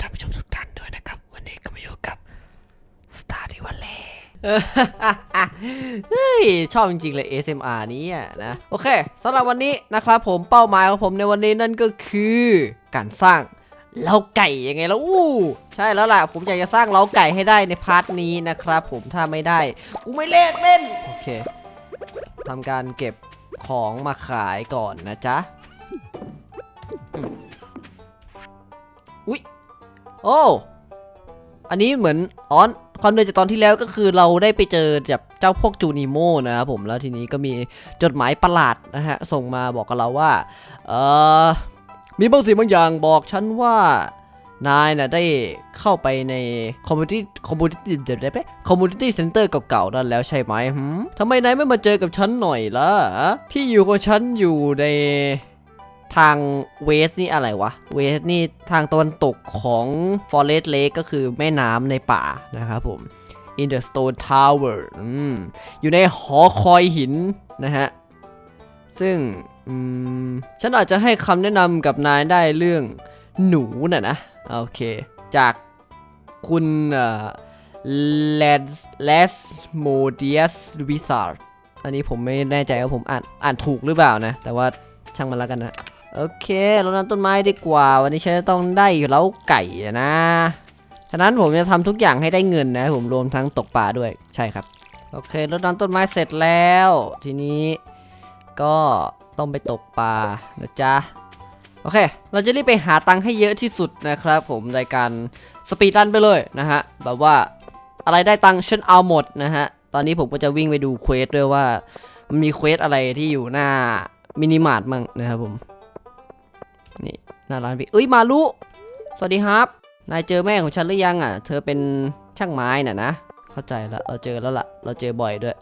ท่านผู้ชมทุกท่านด้วยนะครับ วันนี้ก็มาอยู่กับ Star d i v a l l e เฮ้ยชอบจริงๆเลย ASMR นี้อะนะ โอเคสำหรับวันนี้นะครับผมเป้าหมายของผมในวันนี้นั่นก็คือการสร้างเล้าไก่ยังไงแล้วอู้ใช่แล้วล่ะ ผมอยากจะสร้างเล้าไก่ให้ได้ในพาร์ทนี้นะครับผมถ้าไม่ได้กูไม่เลิกเล่นโอเคทำการเก็บของมาขายก่อนนะจ๊ะอุ๊ย โอ้ อันนี้เหมือนอ๋อความเดินจากตอนที่แล้วก็คือเราได้ไปเจอแบบเจ้าพวกจูนิโมนะครับผมแล้วทีนี้ก็มีจดหมายประหลาดนะฮะส่งมาบอกกับเราว่าเออมีบางสิ่งบางอย่างบอกฉันว่านายน่ะได้เข้าไปในคอมมูนิตี้คอมมูนิตี้เดี๋ยวได้ไหมคอมมูนิตี้เซ็นเตอร์เก่าๆนั่นแล้วใช่ไหมหืมทำไมนายไม่มาเจอกับฉันหน่อยล่ะ ที่อยู่ของฉันอยู่ใน ทางเวสนี่อะไรวะ เวสนี่ทางตะวันตกของ Forest Lake ก็คือแม่น้ำในป่านะครับผม In the Stone Tower ออยู่ในหอคอยหินนะฮะ ซึ่งฉันอาจจะให้คำแนะนำกับนายได้เรื่องหนูน่ะนะ โอเค จากคุณเอ่อ Les Modius Wizard อันนี้ผมไม่แน่ใจว่าผมอ่านอ่านถูกหรือเปล่านะ แต่ว่าช่างมันแล้วกันนะ โอเครดน้ำต้นไม้ดีกว่า วันนี้ฉันจะต้องได้อยู่แล้วไก่นะฉะนั้นผมจะทำทุกอย่างให้ได้เงินนะผมรวมทั้งตกปลาด้วยใช่ครับ โอเครดน้ำต้นไม้เสร็จแล้ว ทีนี้ก็ต้องไปตกปลานะจ๊ะโอเค เราจะรีบไปหาตังค์ให้เยอะที่สุดนะครับผมในการสปีดรันไปเลยนะฮะ แบบว่าอะไรได้ตังค์ฉันเอาหมดนะฮะ ตอนนี้ผมก็จะวิ่งไปดูเควสด้วยว่า มันมีเควสอะไรที่อยู่หน้ามินิมาร์ทมั่งนะครับผม นี่หน้าร้านพี่เอ้ยมาลุสวัสดีครับ นายเจอแม่ของฉันหรือยังอะ เธอเป็นช่างไม้น่ะนะ เข้าใจแล้วเราเจอแล้วล่ะ เราเจอบ่อยด้วย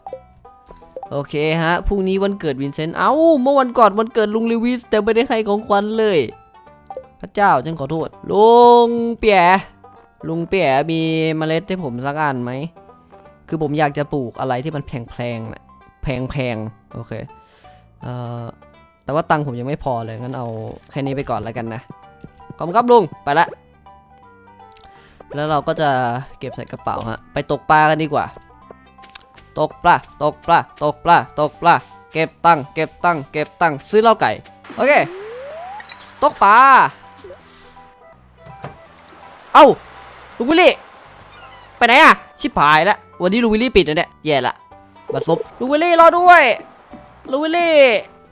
โอเคฮะ พรุ่งนี้วันเกิดวินเซนต์ เอ้า เมื่อวันก่อนวันเกิดลุงลิวิส แต่ไม่ได้ให้ของขวัญเลย พระเจ้าฉันขอโทษ ลุงเปียลุงเปียมีเมล็ดให้ผมสักอันไหม คือผมอยากจะปลูกอะไรที่มันแพงๆนะแพงๆ โอเค เอ่อ แต่ว่าตังค์ผมยังไม่พอเลยงั้นเอาแค่นี้ไปก่อนแล้วกันนะขอบคุณครับลุงไปละ แล้วเราก็จะเก็บใส่กระเป๋าฮะไปตกปลากันดีกว่า ตกปลาตกปลาตกปลาตกปลาเก็บตังค์เก็บตังค์เก็บตังค์ซื้อเหล้าไก่โอเคตกปลาเอ้าลุงวิลลี่ไปไหนอะชิบหายแล้ววันนี้ลุงวิลลี่ปิดนะเนี่ยแย่ละบัดซบลุงวิลลี่รอด้วยลุงวิลลี่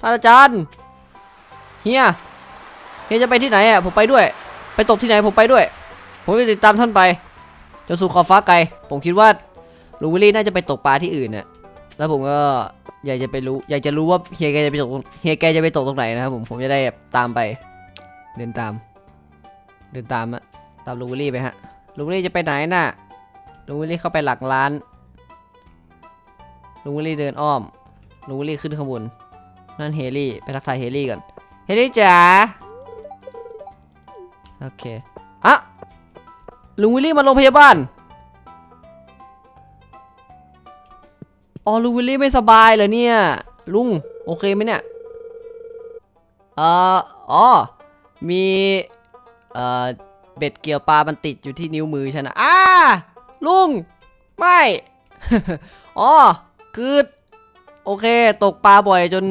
ท่านอาจารย์เฮียเฮียจะไปที่ไหนอะผมไปด้วย ไปตกที่ไหนผมไปด้วย ผมจะติดตามท่านไปจนสู่ขอบฟ้าไกล ผมคิดว่าลุงวิลลี่น่าจะไปตกปลาที่อื่นน่ะแล้วผมก็อยากจะไปรู้ อยากจะรู้ว่าเฮียแกจะไปตกเฮียแกจะไปตกตรงไหนนะครับผมผมจะได้ตามไป เดินตาม เดินตามอะตามลุงวิลลี่ไปฮะลุงวิลลี่จะไปไหนน่ะลุงวิลลี่เข้าไปหลักร้านลุงวิลลี่เดินอ้อมลุงวิลลี่ขึ้นข้างบน นั่นเฮลี่ไปทักทายเฮลี่ก่อนเฮลี่จ๋าโอเคอะลุงวิลลี่มาโรงพยาบาลอ๋อลุงวิลลี่ไม่สบายเหรอเนี่ย ลุงโอเคไหมเนี่ยเอ่ออ๋อมีเอ่อเบ็ดเกี่ยวปลามันติดอยู่ที่นิ้วมือฉันนะอ้าลุง ไม่อ๋อคือโอเค ตกปลาบ่อยจน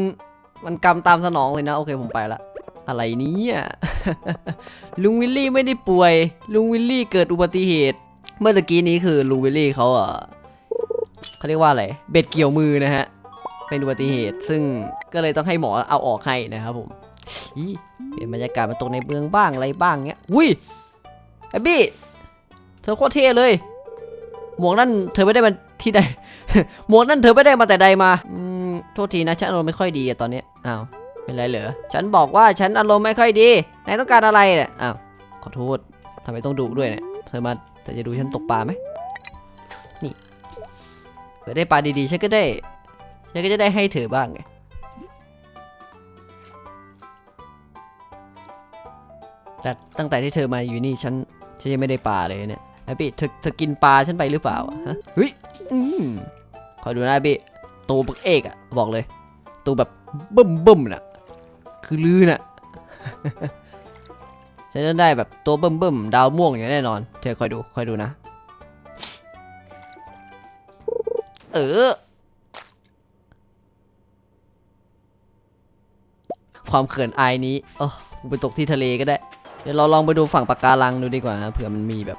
มันกำตามสนองเลยนะ โอเคผมไปละ อะไรนี้ลุงวิลลี่ไม่ได้ป่วย ลุงวิลลี่เกิดอุบัติเหตุ เมื่อตะกี้นี้คือลุงวิลลี่เขาเออเขาเรียกว่าอะไร เบ็ดเกี่ยวมือนะฮะ เป็นอุบัติเหตุ ซึ่งก็เลยต้องให้หมอเอาออกให้นะครับผมอีเปลี่ยนบรรยากาศมาตกในเมืองบ้างอะไรบ้างเงี้ย อุ้ยไอ้บี้ เธอโคตรเท่เลย หมวกนั่นเธอไม่ได้มา ที่ใดหมวกนั่นเธอไม่ได้มาแต่ใดมาอืมโทษทีนะฉันอารมณ์ไม่ค่อยดีอะตอนนี้ยอ้าวเป็นไรเหรอฉันบอกว่าฉันอารมณ์ไม่ค่อยดีนายต้องการอะไรเนี่ยอ้าวขอโทษทำไมต้องดุด้วยเนี่ยเธอมาเธอจะดูฉันตกปลาไหมนี่เผื่อได้ปลาดีๆฉันก็ได้ฉันก็จะได้ให้เธอบ้างไงแต่ตั้งแต่ที่เธอมาอยู่นี่ฉันฉันยังไม่ได้ปลาเลยเนี่ย ไอ้พี่เธอเธอกินปลาฉันไปหรือเปล่าอะฮะเฮ้ยอืมคอยดูนะไอ้พี่ตัวบักเอกอะบอกเลยตัวแบบบึ้มบึ้มน่ะ คือลือน่ะฉฉันจะได้แบบตัวเบิ่มเบิ่มๆดาวม่วงอย่างแน่นอน เธอคอยดูคอยดูนะ เออ ความเขินอายนี้เออกูไปตกที่ทะเลก็ได้ เดี๋ยวเราลองไปดูฝั่งปะการังดูดีกว่านะเผื่อมันมีแบบ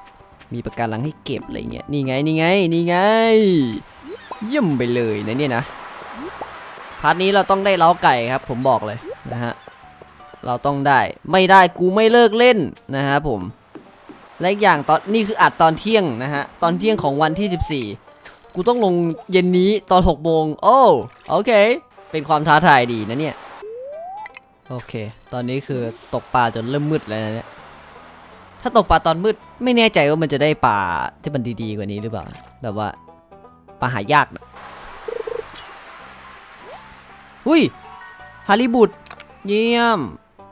มีปะการังให้เก็บอะไรเงี้ยนี่ไงนี่ไงนี่ไงเยี่ยมไปเลยนะเนี่ยนะพาร์ทนี้เราต้องได้เล้าไก่ครับ ผมบอกเลยนะฮะเราต้องได้ไม่ได้กูไม่เลิกเล่นนะฮะผมและอีกอย่างตอนนี่คืออัดตอนเที่ยงนะฮะตอนเที่ยงของวันที่ 14 กูต้องลงเย็นนี้ตอน6โมงโอ้โอเค เป็นความท้าทายดีนะเนี่ยโอเค ตอนนี้คือตกปลาจนเริ่มมืดแล้วนะเนี่ย ถ้าตกปลาตอนมืดไม่แน่ใจว่ามันจะได้ปลาที่มันดีๆกว่านี้หรือเปล่า แบบว่าปลาหายากนะอุ้ยฮาริบุตเยี่ยม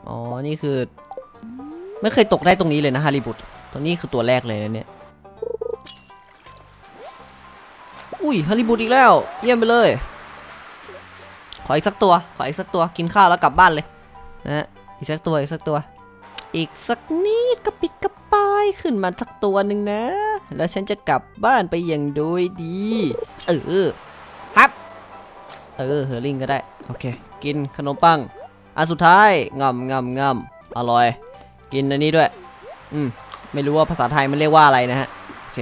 อ๋อ นี่คือ ไม่เคยตกได้ตรงนี้เลยนะฮาริบุตตรงนี้คือตัวแรกเลยนะเนี่ย อุ้ยฮาริบุตอีกแล้ว เยี่ยมไปเลย ขออีกสักตัว ขออีกสักตัว กินข้าวแล้วกลับบ้านเลย นะ อีกสักตัว อีกสักตัว อีกสักนิด กระปิดกระปายขึ้นมาสักตัวหนึ่งนะ แล้วฉันจะกลับบ้านไปอย่างโดยดี เออครับ เออเฮอร์ลิงก็ได้ โอเค กินขนมปัง อันสุดท้ายงำงำงำอร่อย กินอันนี้ด้วย อืม ไม่รู้ว่าภาษาไทยมันเรียกว่าอะไรนะฮะ โอเค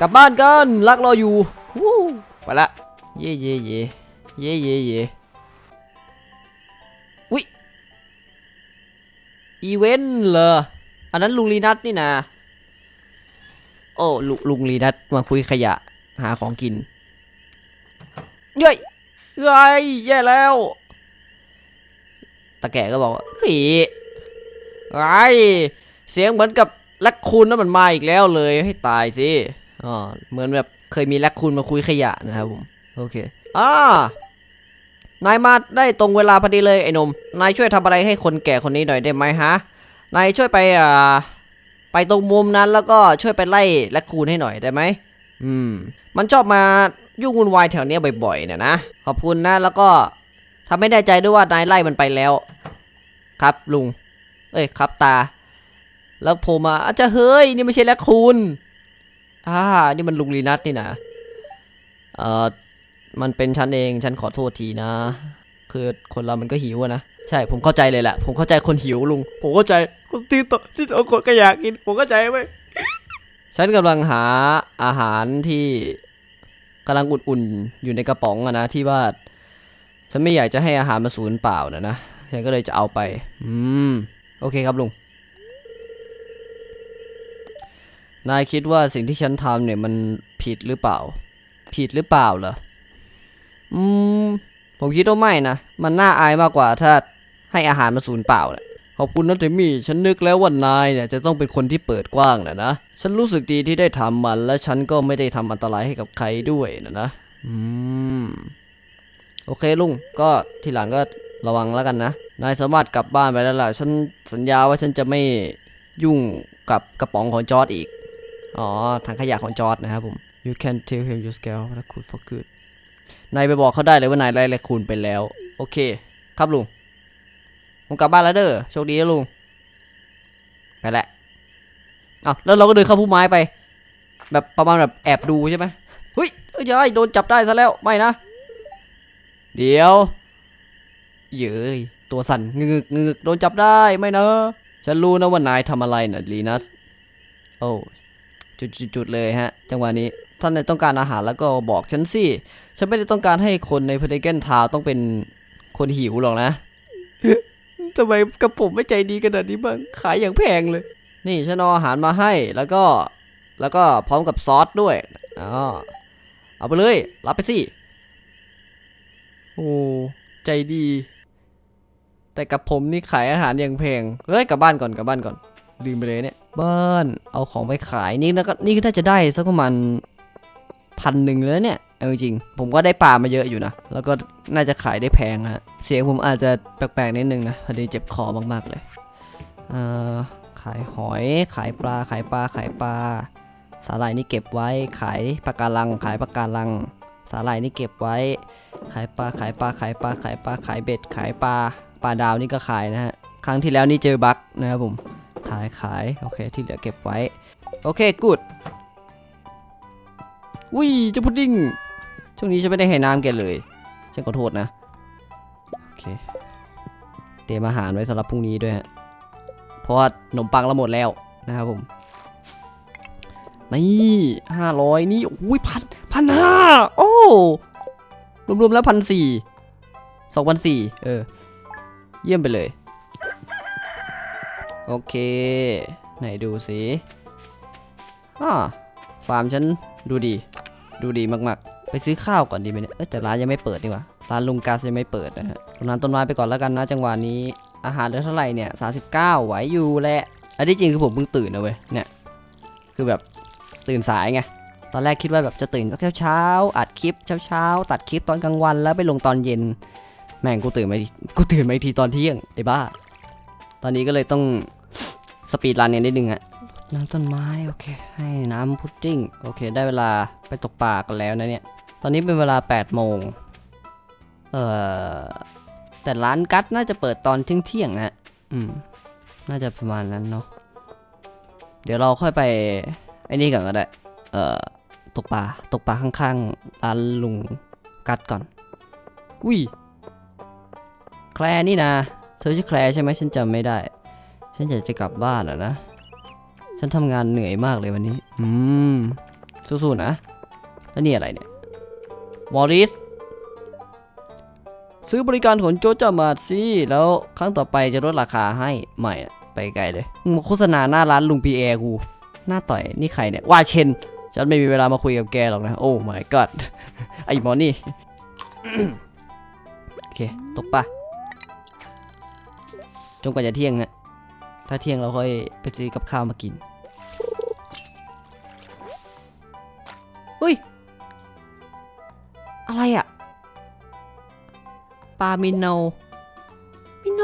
กลับบ้านกันรักรออยู่วู้ไปละ เย่เย่เย่เย่เย่เย่วิอีเวนต์เหรอ อันนั้นลุงลีนัทนี่นะโอ้ลุลุงลีนัทมาคุยขยะหาของกินเย้ยเย้ยแย่แล้วตาแก่ก็บอกว่าผีไอเสียงเหมือนกับแลคคูนนั่นมันมาอีกแล้วเลยให้ตายสิอ๋อเหมือนแบบเคยมีแลคคูนมาคุยขยะนะครับผมโอเคอ่านายมาได้ตรงเวลาพอดีเลยไอ้นม นายช่วยทำอะไรให้คนแก่คนนี้หน่อยได้ไหมฮะ นายช่วยไปอ่าไปตรงมุมนั้นแล้วก็ช่วยไปไล่แลคคูนให้หน่อยได้ไหมอืม มันชอบมายุ่งวุ่นวายแถวเนี้ยบ่อยๆเนี่ยนะ ขอบคุณนะ แล้วก็ทำให้แน่ใจด้วยว่านายไล่มันไปแล้ว ครับลุง เอ้ยครับตา แล้วโผล่มาอาจจะเฮ้ย นี่ไม่ใช่แลคคูนอ่า นี่มันลุงลีนัทนี่นะเอ่อ มันเป็นฉันเอง ฉันขอโทษทีนะ คือคนเรามันก็หิวนะ ใช่ผมเข้าใจเลยแหละผมเข้าใจคนหิวลุง ผมเข้าใจคนที่ตที่เอาคนก็อยากกิน ผมเข้าใจไหมฉันกำลังหาอาหารที่กำลังอุ่นๆอยู่ในกระป๋องอะนะที่ว่าฉันไม่อยากจะให้อาหารมาสูญเปล่านะนะฉันก็เลยจะเอาไป อืม โอเคครับลุง นายคิดว่าสิ่งที่ฉันทำเนี่ยมันผิดหรือเปล่า ผิดหรือเปล่าเหรอ อืม ผมคิดว่าไม่นะ มันน่าอายมากกว่าถ้า ให้อาหารมาสูญเปล่าแหละขอบคุณนะเทมี่ ฉันนึกแล้วว่านายเนี่ยจะต้องเป็นคนที่เปิดกว้างนะนะ ฉันรู้สึกดีที่ได้ทำมัน และฉันก็ไม่ได้ทำอันตรายให้กับใครด้วยนะนะ อืม โอเคลุง ก็ทีหลังก็ระวังแล้วกันนะ นายสามารถกลับบ้านไปแล้วล่ะ ฉันสัญญาว่าฉันจะไม่ยุ่งกับกระป๋องของจอร์ดอีก อ๋อถังขยะของจอร์ดนะครับผม you can tell him you scale that could for good นายไปบอกเขาได้เลยว่านายไล่แลคคูนไปแล้ว โอเค ครับลุง ผมกลับบ้านแล้วเด้อโชคดีนะลุงไปแหละอ้าวแล้วเราก็เดินเข้าพุ่มไม้ไป แบบประมาณแบบแอบดูใช่ไหมเฮ้ยเอ้ยยายโดนจับได้ซะแล้วไม่นะ เดี๋ยว เย้ยตัวสั่นงึกงึกโดนจับได้ไม่นะฉันรู้นะว่านายทำอะไรนะลีนัสโอ้จุดจุดเลยฮะ จังหวะนี้ท่านต้องการอาหารแล้วก็บอกฉันสิ ฉันไม่ได้ต้องการให้คนในเพเดเกนทาวต้องเป็นคนหิวหรอกนะ ทำไมกับผมไม่ใจดีขนาดนี้บ้าง ขายอย่างแพงเลย นี่ฉันเอาอาหารมาให้ แล้วก็ แล้วก็พร้อมกับซอสด้วยอ๋อเอาไปเลย รับไปสิ โอ้ใจดี แต่กับผมนี่ขายอาหารอย่างแพง เฮ้ย กลับบ้านก่อน กลับบ้านก่อน ลืมไปเลยเนี่ย บ้าน เอาของไปขาย นี่แล้วก็นี่ก็น่าจะได้สักประมาณพันหนึ่งแล้วเนี่ย เอาจริงผมก็ได้ปลามาเยอะอยู่นะ แล้วก็น่าจะขายได้แพงฮะ เสียงผมอาจจะแปลกๆนิดนึงนะ พอดีเจ็บคอมากๆเลยเอ่อขายหอย ขายปลา ขายปลา ขายปลา สาหร่ายนี่เก็บไว้ ขายปลาการัง ขายปลาการัง สาหร่ายนี่เก็บไว้ ขายปลา ขายปลา ขายปลา ขายปลา ขายเบ็ด ขายปลา ปลาดาวนี่ก็ขายนะฮะ ครั้งที่แล้วนี่เจอบั๊กนะครับผม ขาย ขาย โอเค ที่เหลือเก็บไว้ โอเค กูดอุ้ยเจ้าพุดดิ้ง ช่วงนี้ฉันไม่ได้ให้น้ำแกเลย ฉันขอโทษนะ โอเค เตรียมอาหารไว้สำหรับพรุ่งนี้ด้วยฮะ เพราะว่าขนมปังเราหมดแล้วนะครับผม นี่ห้าร้อยนี่ โอ้ยพันพันห้าโอ้ รวมๆแล้วพันสี่สองพันสี่เออ เยี่ยมไปเลย โอเค ไหนดูสิอ่าฟาร์มฉันดูดี ดูดีมาก ๆ ไปซื้อข้าวก่อนดีไหมเนี่ยเอ้ยแต่ร้านยังไม่เปิดนี่หว่าร้านลุงกาสยังไม่เปิดนะฮะตรงนั้นต้นไม้ไปก่อนแล้วกันนะจังหวะนี้อาหารเหลือเท่าไหร่เนี่ยสา39 ไหวอยู่แหละอันที่จริงคือผมเพิ่งตื่นนะเว้ยเนี่ยคือแบบตื่นสายไงตอนแรกคิดว่าแบบจะตื่นสักเช้าๆอัดคลิปเช้าๆตัดคลิปตอนกลางวันแล้วไปลงตอนเย็น แม่งกูตื่นมาอีกกูตื่นมาอีกทีตอนเที่ยงไอ้บ้า ตอนนี้ก็เลยต้องสปีดรันเนี่ยนิดนึงอะน้ำต้นไม้โอเค ให้น้ำพุดดิ้งโอเค ได้เวลาไปตกปลากันแล้วนะเนี่ย ตอนนี้เป็นเวลา8โมงเอ่อแต่ร้านกัดน่าจะเปิดตอนเที่ยงเที่ยงๆฮะอืม น่าจะประมาณนั้นเนาะ เดี๋ยวเราค่อยไปไอ้นี่ก่อนก็ได้ เอ่อ ตกปลา ตกปลาข้างๆร้านลุงกัดก่อน อุ้ย แคลร์นี่นะ เธอชื่อแคลร์ใช่ไหมฉันจำไม่ได้ ฉันอยากจะกลับบ้านอะนะ ฉันทำงานเหนื่อยมากเลยวันนี้ อืม สู้ๆนะ แล้วนี่อะไรเนี่ย วอริสซื้อบริการของโจจามาสิแล้วครั้งต่อไปจะลดราคาให้ไม่ไปไกลเลยมึงมาโฆษณาหน้าร้านลุงพีแอร์กูหน้าต่อยนี่ใครเนี่ยว่าเชนฉันไม่มีเวลามาคุยกับแกหรอกนะ โอ้ my god ไอ้หมอนี่โอเค ตกปะจนกว่าจะเที่ยงฮะถ้าเที่ยงเราค่อยไปซื้อกับข้าวมากินเฮ้ย อะไรอะปลามินโนมินโน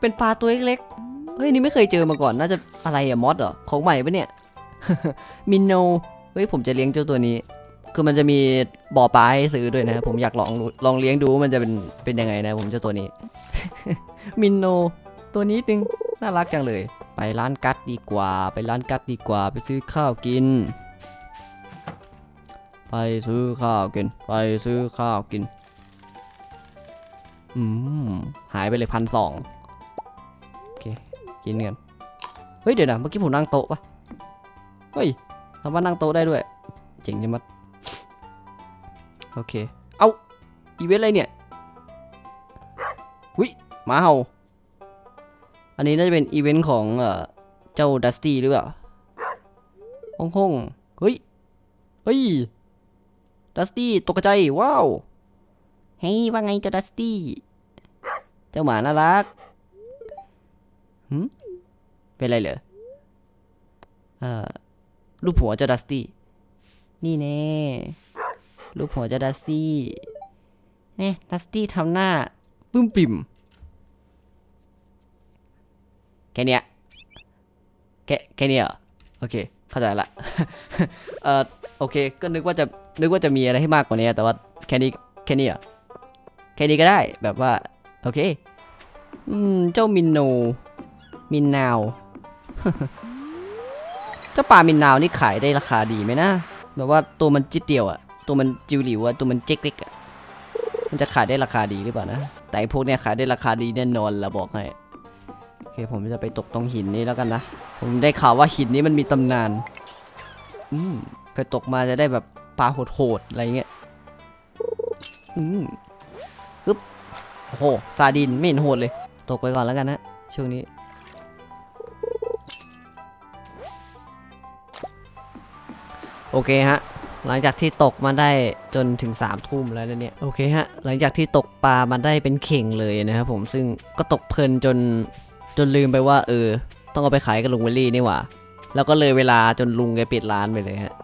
เป็นปลาตัวเล็กๆ เฮ้ยนี่ไม่เคยเจอมาก่อน น่าจะอะไรอะมอสเหรอ ของใหม่ปะเนี่ย มินโน เฮ้ยผมจะเลี้ยงเจ้าตัวนี้ คือมันจะมีบ่อปลาให้ซื้อด้วยนะ ผมอยากลองลองเลี้ยงดูว่ามันจะเป็นเป็นยังไงนะ ผมเจ้าตัวนี้ มินโน ตัวนี้ตึงน่ารักจังเลย ไปร้านกัดดีกว่า ไปร้านกัดดีกว่า ไปซื้อข้าวกิน ไปซื้อข้าวกิน ไปซื้อข้าวกิน อืม หายไปเลยพันสองโอเค กินกัน เฮ้ย เดี๋ยวนะ เมื่อกี้ผมนั่งโต๊ะปะเฮ้ยทำว่านั่งโต๊ะได้ด้วย เจ๋งจังมัดโอเค เอา อีเวนต์อะไรเนี่ยวิหมาเห่า อันนี้น่าจะเป็นอีเวนต์ของเอ่อเจ้าดัสตี้หรือเปล่าฮ่องฮ่องเฮ้ย เฮ้ย ดัสตี้ตกใจ ว้าว เฮ้ยว่าไงเจ้าดัสตี้ เจ้าหมาน่ารักหืมเป็นไรเหรอเอ่อรูปหัวเจ้าดัสตี้ นี่แน่รูปหัวเจ้าดัสตี้เนี่ยดัสตี้ทำหน้าปึ้มปิ่มแค่เนี้ยแค่แค่เนี้ยเหรอโอเค เข้าใจละ เอ่อ โอเค ก็นึกว่าจะ นึกว่าจะมีอะไรให้มากกว่านี้แต่ว่าแค่นี้แค่นี้เหรอแค่นี้ก็ได้แบบว่า โอเค อืม เจ้ามินโน มินนาว เจ้าปลามินนาวนี่ขายได้ราคาดีไหมนะ แบบว่าตัวมันจิดเดียวอะตัวมันจิวหลิวอะตัวมันเจ๊กเล็กอะมันจะขายได้ราคาดีหรือเปล่านะ แต่พวกเนี้ยขายได้ราคาดีแน่นอนละบอกให้ โอเค ผมจะไปตกตรงหินนี้แล้วกันนะ ผมได้ข่าวว่าหินนี้มันมีตำนาน อืมไปตกมาจะได้แบบ ปลาโหดๆอะไรเงี้ยอืมปึ๊บโอ้โหซาดินไม่เห็นโหดเลย ตกไปก่อนแล้วกันนะช่วงนี้ โอเคฮะ หลังจากที่ตกมาได้จนถึง3ามทุ่มแล้วนะเนี่ย โอเคฮะ หลังจากที่ตกปลามาได้เป็นเข่งเลยนะครับผมซึ่งก็ตกเพลินจนจนลืมไปว่า เออ ต้องเอาไปขายกับลุงเวลลี่นี่หว่า แล้วก็เลยเวลาจนลุงแกปิดร้านไปเลยฮะ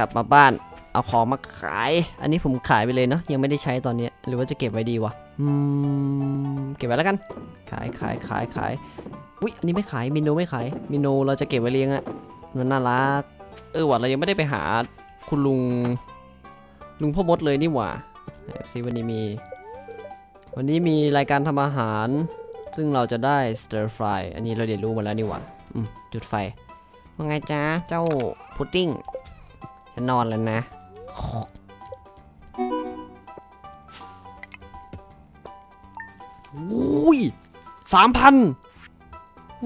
กลับมาบ้านเอาของมาขาย อันนี้ผมขายไปเลยเนาะยังไม่ได้ใช้ตอนนี้ หรือว่าจะเก็บไว้ดีวะอืมเก็บไว้แล้วกัน ขายขายขายขายอุ๊ยอันนี้ไม่ขายมินโนไม่ขายมินโนเราจะเก็บไว้เลี้ยงอะมันน่ารักเออว่ะเรายังไม่ได้ไปหาคุณลุงลุงพ่อมดเลยนี่หว่าซิวันนี้มี วันนี้มีรายการทำอาหาร ซึ่งเราจะได้ stir fry อันนี้เราเรียนรู้มาแล้วนี่หว่าจุดไฟว่าไงจ๊ะเจ้าพุดดิ้ง ฉันนอนแล้วนะ อุ้ยสามพัน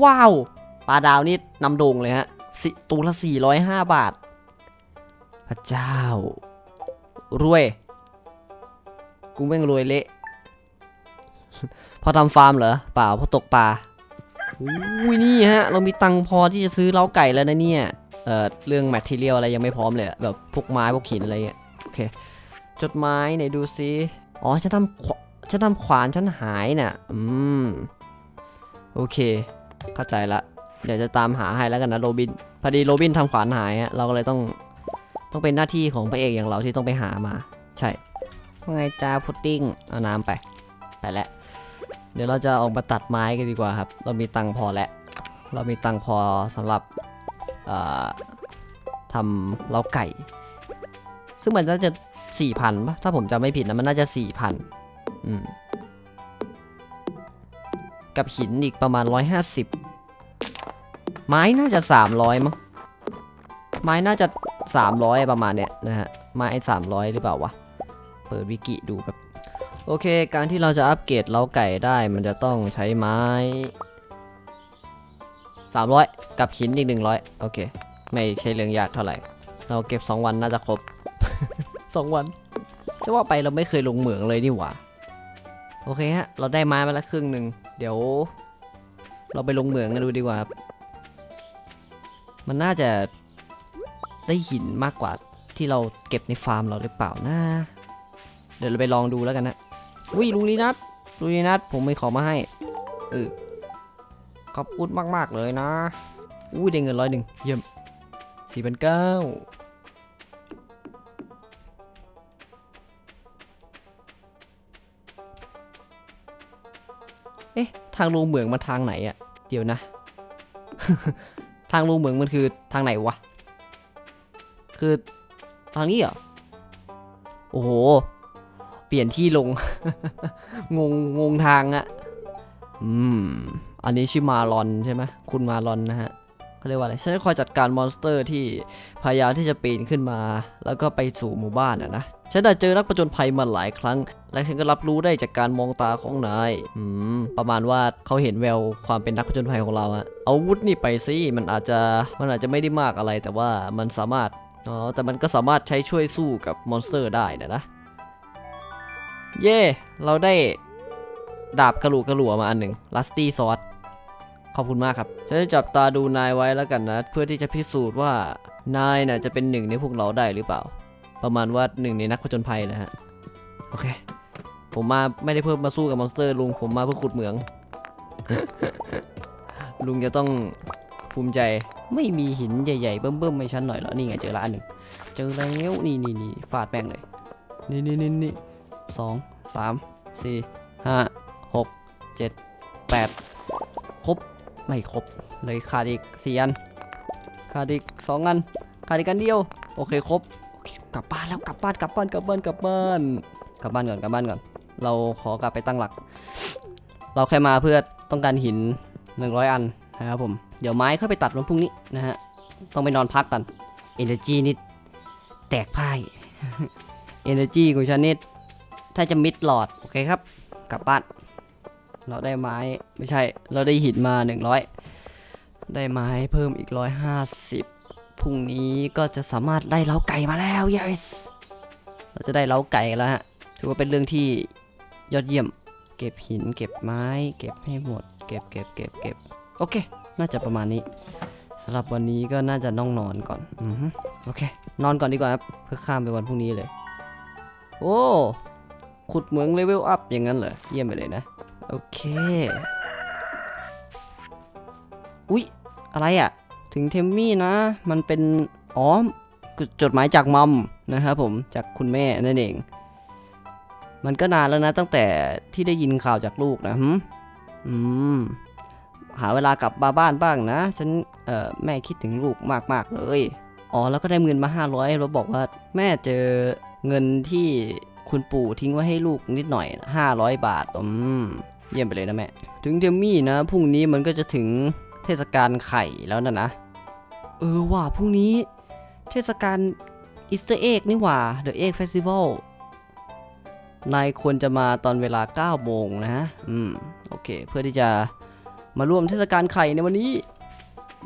ว้าว ปลาดาวนี่นำโด่งเลยฮะสิตัวละ405บาท พระเจ้า รวย กูแม่งรวยเละ พอทำฟาร์มเหรอ เปล่าพอตกปลาอุ้ยนี่ฮะ เรามีตังพอที่จะซื้อเล้าไก่แล้วนะเนี่ย เอ่อเรื่องแมทเทียลอะไรยังไม่พร้อมเลยแบบพวกไม้พวกหินอะไรเงี้ยโอเคจดหมายไหนดูซิอ๋อฉันทำฉันทำขวานฉันหายน่ะอืมโอเค เข้าใจละเดี๋ยวจะตามหาให้แล้วกันนะโรบินพอดีโรบินทำขวานหายฮะเราก็เลยต้องต้องเป็นหน้าที่ของพระเอกอย่างเราที่ต้องไปหามา ใช่ว่าไงจ้าพุดดิ้งเอาน้ำไปไปแล้วเดี๋ยวเราจะออกมาตัดไม้กันดีกว่าครับ เรามีตังค์พอแล้ว เรามีตังค์พอสำหรับ ทำเล้าไก่ ซึ่งมันน่าจะสี่พันปะถ้าผมจำไม่ผิดนะมันน่าจะสี่พันอืมกับหินอีกประมาณร้อยห้าสิบไม้น่าจะสามร้อยมั้งไม้น่าจะสามร้อยประมาณเนี้ยนะฮะไม้สามร้อยหรือเปล่าวะ เปิดวิกิดูแบบ โอเค การที่เราจะอัปเกรดเล้าไก่ได้มันจะต้องใช้ไม้ 300 กับหินอีก 100 โอเค ไม่ใช่เรื่องยากเท่าไหร่ เราเก็บ 2 วันน่าจะครบ 2 วันจะว่าไปเราไม่เคยลงเหมืองเลยนี่หว่า โอเคฮะ เราได้ไม้มาแล้วครึ่งหนึ่ง เดี๋ยว เราไปลงเหมืองกันดูดีกว่าครับ มันน่าจะได้หินมากกว่าที่เราเก็บในฟาร์มเราหรือเปล่านะเดี๋ยวเราไปลองดูแล้วกันนะ อุ้ยลุงลีนัทลุงลีนัทผมมีของมาให้เออ ขอบคุณมาก ๆ เลยนะ อุ้ยได้เงินร้อยหนึ่งเยี่ยมสี่พันเก้าเอ๊ะ ทางลงเหมืองมันทางไหนอะเดี๋ยวนะ ทางลงเหมืองมันคือทางไหนวะ คือทางนี้เหรอ โอ้โห เปลี่ยนที่ลง งง งงทางอะอืม อันนี้ชื่อมาลอนใช่ไหมคุณมาลอนนะฮะเขาเรียกว่าอะไรฉันคอยจัดการมอนสเตอร์ที่พยายามที่จะปีนขึ้นมา แล้วก็ไปสู่หมู่บ้านอะนะฉันได้เจอนักประจนภัยมาหลายครั้ง และฉันก็รับรู้ได้จากการมองตาของนายอืมประมาณว่าเขาเห็นแววความเป็นนักประจนภัยของเราอะเอาอาวุธนี่ไปสิมันอาจจะมันอาจจะไม่ได้มากอะไร แต่ว่ามันสามารถอ๋อแต่มันก็สามารถใช้ช่วยสู้กับมอนสเตอร์ได้นะนะเย่เราได้ดาบกระหลูกระหลัวมาอันหนึ่งลัสตี้ซอส ขอบคุณมากครับ ฉันจะจับตาดูนายไว้แล้วกันนะ เพื่อที่จะพิสูจน์ว่านายน่ะจะเป็นหนึ่งในพวกเราได้หรือเปล่า ประมาณว่าหนึ่งในนักผจญภัยนะฮะ โอเค ผมมาไม่ได้เพิ่มมาสู้กับมอนสเตอร์ลุง ผมมาเพื่อขุดเหมือง ลุงจะต้องภูมิใจ ไม่มีหินใหญ่ๆ เบิ่มๆให้ฉันหน่อยเหรอ นี่ไงเจอละอันหนึ่งเจอแล้วนี่นี่นี่ฟาดแป้งเลย นี่นี่นี่นี่สองสามสี่ห้าหกเจ็ดแปด ไม่ครบเลยขาดอีกสี่อันขาดอีกสองอันขาดอีกอันเดียวโอเคครบโอเคกลับบ้านแล้วกลับบ้านกลับบ้านกลับบ้านกลับบ้านกลับบ้านก่อนกลับบ้านก่อน เราขอกลับไปตั้งหลัก เราแค่มาเพื่อต้องการหิน 100 อันนะครับผมเดี๋ยวไม้เข้าไปตัดวันพรุ่งนี้นะฮะต้องไปนอนพักกัน Energy นี่แตกพ่าย Energy ของฉันนี่ถ้าจะมิดหลอดโอเคครับ กลับบ้าน เราได้ไม้ไม่ใช่ เราได้หินมา 100 ได้ไม้เพิ่มอีก 150พรุ่งนี้ก็จะสามารถได้เล้าไก่มาแล้ว yes เราจะได้เล้าไก่แล้วฮะถือว่าเป็นเรื่องที่ยอดเยี่ยม เก็บหินเก็บไม้ เก็บให้หมด เก็บเก็บเก็บเก็บโอเค น่าจะประมาณนี้สำหรับวันนี้ก็น่าจะต้องนอนก่อนอือโอเค นอนก่อนดีกว่าครับเพื่อข้ามไปวันพรุ่งนี้เลย โอ้ขุดเหมืองเลเวลอัพอย่างนั้นเหรอเยี่ยมไปเลยนะ โอเค อุ๊ย อะไรอะ่ะ ถึงเทมมี่นะ มันเป็น อ๋อ จดหมายจากมัมนะครับผม จากคุณแม่นั่นเอง มันก็นานแล้วนะ ตั้งแต่ที่ได้ยินข่าวจากลูกนะหึอืม หาเวลากลับมาบ้านบ้างนะ ฉัน เอ่อ แม่คิดถึงลูกมากๆเลย อ๋อ แล้วก็ได้เงินมา 500 แล้วบอกว่าแม่เจอเงินที่คุณปู่ทิ้งไว้ให้ลูกนิดหน่อย 500 บาท อืม เยี่ยมไปเลยนะแม่ ถึงเทมมี่นะพรุ่งนี้มันก็จะถึงเทศกาลไข่แล้วนะนะ เออว่ะพรุ่งนี้ เทศกาลอีสเตอร์เอ็กนี่ว่า The Egg Festival นายควรจะมาตอนเวลา 9 โมงนะฮะ อืม โอเค เพื่อที่จะมาร่วมเทศกาลไข่ในวันนี้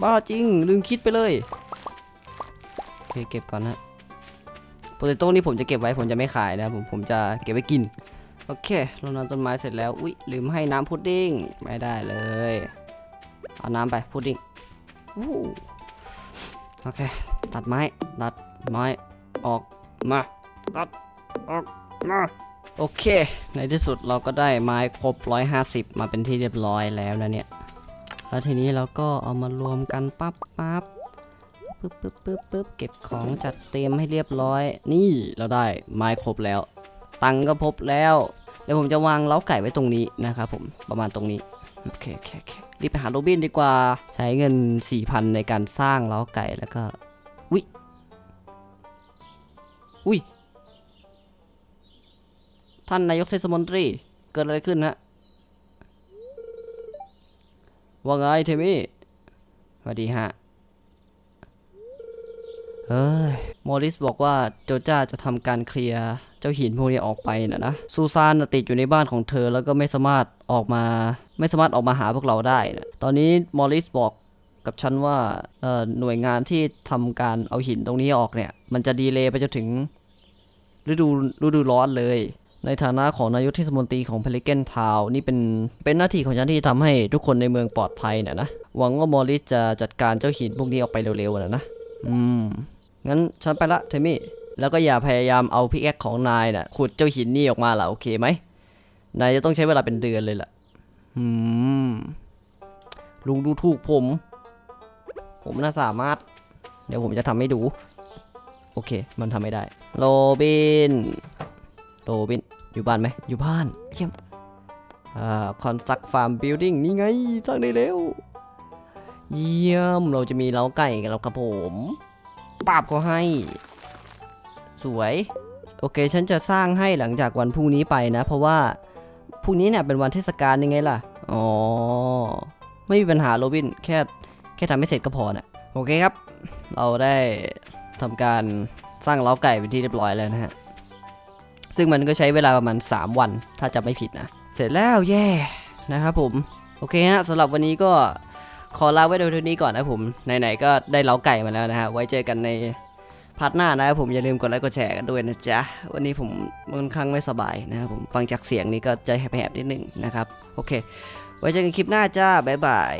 บ้าจริง ลืมคิดไปเลย โอเค เก็บก่อนนะโปเตโต้นี่ผมจะเก็บไว้ผมจะไม่ขายนะผมผมจะเก็บไว้กิน โอเคเรานำต้นไม้เสร็จแล้ว อุ๊ย ลืมให้น้ำพุดดิ้ง ไม่ได้เลย เอาน้ำไปพุดดิ้งอู้โอเค ตัดไม้ ตัดไม้ออกมา ตัดออกมา โอเค ในที่สุดเราก็ได้ไม้ครบ 150 มาเป็นที่เรียบร้อยแล้วนะเนี่ย แล้วทีนี้เราก็เอามารวมกันปั๊บปั๊บปึ๊บปึ๊บปึ๊บปึ๊บเก็บของจัดเตรียมให้เรียบร้อย นี่เราได้ไม้ครบแล้ว ตังก็พบแล้วเดี๋ยวผมจะวางเล้าไก่ไว้ตรงนี้นะครับผมประมาณตรงนี้โอเคโอเคโอเครีบไปหาโรบินดีกว่าใช้เงิน 4,000 ในการสร้างเล้าไก่แล้วก็อุ้ยอุ้ยท่านนายกเทศมนตรีเกิดอะไรขึ้นฮะว่าไงเทมี่สวัสดีฮะ เฮ้ยมอริสบอกว่าโจจ้าจะทำการเคลียร์เจ้าหินพวกนี้ออกไปนะนะซูซานติดอยู่ในบ้านของเธอแล้วก็ไม่สามารถออกมา ไม่สามารถออกมาหาพวกเราได้นะตอนนี้มอริสบอกกับฉันว่าเอ่อหน่วยงานที่ทำการเอาหินตรงนี้ออกเนี่ย มันจะดีเลย์ไปจนถึงฤดูฤดูร้อนเลย ในฐานะของนายกเทศมนตรีของเพลิเกนทาวนี่เป็นเป็นหน้าที่ของฉันที่ทำให้ทุกคนในเมืองปลอดภัยนะนะหวังว่ามอริสจะจัดการเจ้าหินพวกนี้ออกไปเร็วๆนะนะอืม งั้นฉันไปละเทมี่ แล้วก็อย่าพยายามเอาพิกแอคของนายน่ะขุดเจ้าหินนี่ออกมาล่ะโอเคไหม นายจะต้องใช้เวลาเป็นเดือนเลยล่ะอืมลุงดูถูกผม ผมน่าสามารถ เดี๋ยวผมจะทำให้ดู โอเค มันทำไม่ได้ โรบิน โรบิน อยู่บ้านไหม อยู่บ้าน เยี่ยมอ่าคอนสตรักฟาร์มบิลดิ้งนี่ไงสร้างได้เร็วเยี่ยม เราจะมีเล้าไก่กันแล้วครับผม ปราบเขาให้ สวย โอเค ฉันจะสร้างให้หลังจากวันพรุ่งนี้ไปนะ เพราะว่าพรุ่งนี้เนี่ยเป็นวันเทศกาลยังไงล่ะ อ๋อ ไม่มีปัญหาโรบิน แค่แค่ทำให้เสร็จก็พอนะโอเคครับ เราได้ทำการสร้างเล้าไก่เป็นที่เรียบร้อยแล้วนะฮะ ซึ่งมันก็ใช้เวลาประมาณ 3 วัน ถ้าจะไม่ผิดนะ เสร็จแล้วแย่นะครับผม โอเคฮะสำหรับวันนี้ก็ ขอลาไว้โดยเท่านี้ก่อนนะผมไหนๆก็ได้เล้าไก่มาแล้วนะฮะไว้เจอกันในพาร์ทหน้านะครับผมอย่าลืมกดไลค์กดแชร์กันด้วยนะจ๊ะ วันนี้ผมค่อนข้างไม่สบายนะครับผมฟังจากเสียงนี้ก็ใจแหบๆนิดนึงนะครับ โอเค ไว้เจอกันคลิปหน้าจ้าบ๊ายบาย